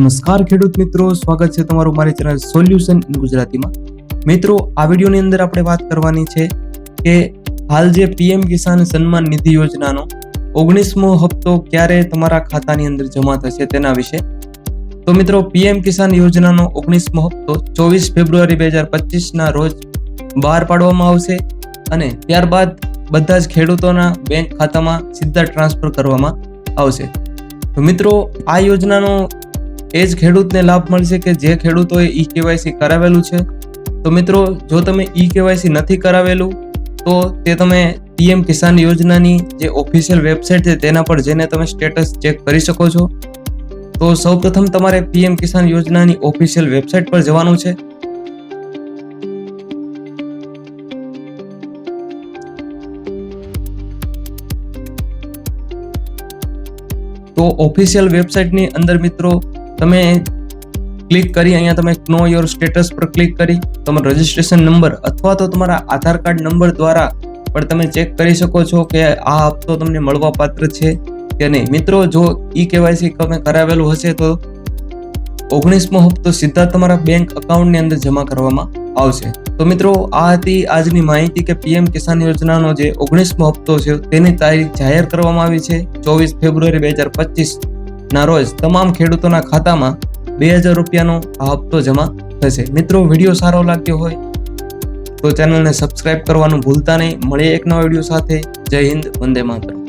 નમસ્કાર ખેડૂત મિત્રો, સ્વાગત છે તમારું મારી ચેનલ સોલ્યુશન ઇન ગુજરાતીમાં. મિત્રો, આ વિડીયોની અંદર આપણે વાત કરવાની છે કે હાલ જે પીએમ કિસાન સન્માન નિધિ યોજનાનો ઓગણીસમો હપ્તો ક્યારે તમારા ખાતાની અંદર જમા થશે તેના વિશે. તો મિત્રો, પીએમ કિસાન યોજનાનો ઓગણીસમો હપ્તો ચોવીસ ફેબ્રુઆરી બે હજાર પચીસના રોજ બહાર પાડવામાં આવશે અને ત્યારબાદ બધા જ ખેડૂતોના બેંક ખાતામાં સીધા ટ્રાન્સફર કરવામાં આવશે. તો મિત્રો, આ યોજનાનો એ જ ખેડૂતને લાભ મળશે કે જે ખેડૂતોએ ઈ કેવાયસી કરાવેલું છે? તો મિત્રો, જો તમે ઈ કેવાયસી નથી કરાવેલું, તો તે તમે પીએમ કિસાન યોજનાની જે ઓફિશિયલ વેબસાઇટ છે તેના પર જઈને તમે સ્ટેટસ ચેક કરી શકો છો. તો સૌપ્રથમ તમારે પીએમ કિસાન યોજનાની ઓફિશિયલ વેબસાઇટ પર જવાનું છે. તો ઓફિશિયલ વેબસાઇટની અંદર મિત્રો તમે ક્લિક કરી, અહીંયા તમે નો યોર સ્ટેટસ પર ક્લિક કરી, તમારો રજિસ્ટ્રેશન નંબર અથવા તો તમારા આધાર કાર્ડ નંબર દ્વારા પણ તમે ચેક કરી શકો છો કે આ હપ્તો તમને મળવા પાત્ર છે કે નહીં. મિત્રો, જો ઈ કેવાયસી તમે કરાવેલું હશે તો ઓગણીસમો હપ્તો સીધા તમારા બેંક અકાઉન્ટની અંદર જમા કરવામાં આવશે. તો મિત્રો, આ હતી આજની માહિતી કે પીએમ કિસાન યોજનાનો જે ઓગણીસમો હપ્તો છે, તેની તારીખ જાહેર કરવામાં આવી છે ચોવીસ ફેબ્રુઆરી બે હજાર પચીસ. ના રોજ તમામ ખેડૂતોના ખાતામાં બે હજાર રૂપિયાનો આ હપ્તો જમા થશે. મિત્રો, વીડિયો સારો લાગ્યો હોય તો ચેનલને સબસ્ક્રાઇબ કરવાનું ભૂલતા નહીં. મળીએ એક નવા વીડિયો સાથે. જય હિન્દ, વંદે માતરમ.